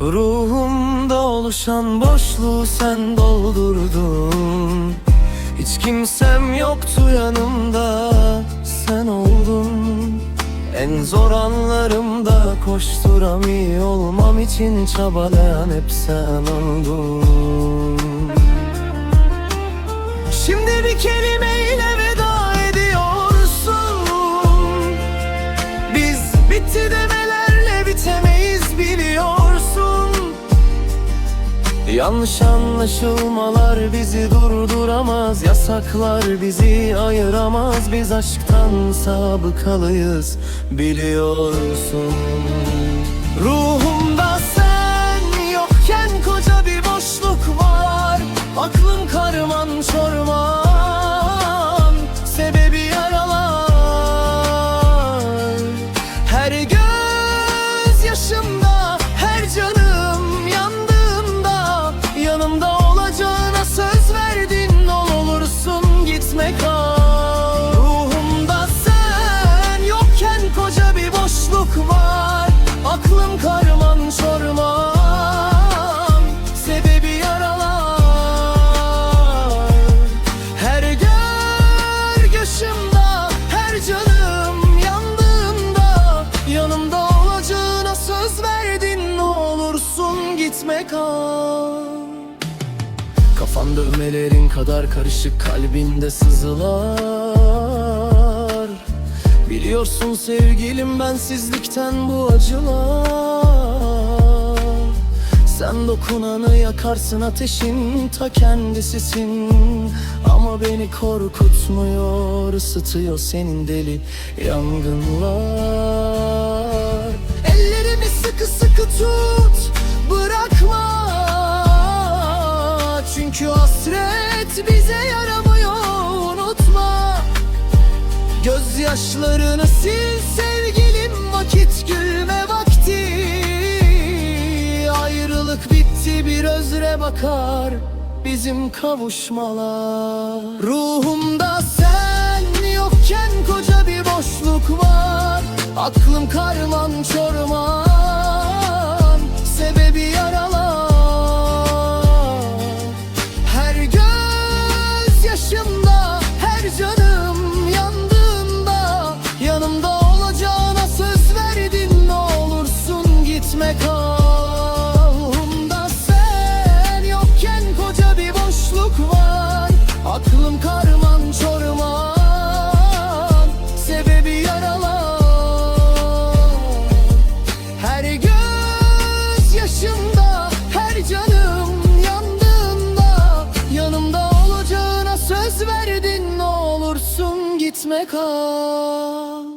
Ruhumda oluşan boşluğu sen doldurdun. Hiç kimsem yoktu yanımda sen oldun. En zor anlarımda koşturamıyor olmam için çabalayan hep sen oldun. Şimdi bir kelimeyle veda ediyorsun. Biz bitti demelerle Yanlış anlaşılmalar bizi durduramaz Yasaklar bizi ayıramaz. Biz aşktan sabıkalıyız biliyorsun. Ruhumda gitme kal. Kafanda ömelerin kadar karışık kalbinde sızılar. Biliyorsun sevgilim bensizlikten bu acılar. Sen dokunanı yakarsın ateşin ta kendisisin. Ama beni korkutmuyor ısıtıyor senin deli yangınlar. Ellerimi sıkı sıkı tut bize yaramıyor unutma. Gözyaşlarını sil sevgilim vakit gülme vakti. Ayrılık bitti bir özre bakar bizim kavuşmalar. Ruhumda sen yokken koca bir boşluk var. Aklım karman çorman verdin Ne olursun gitme kal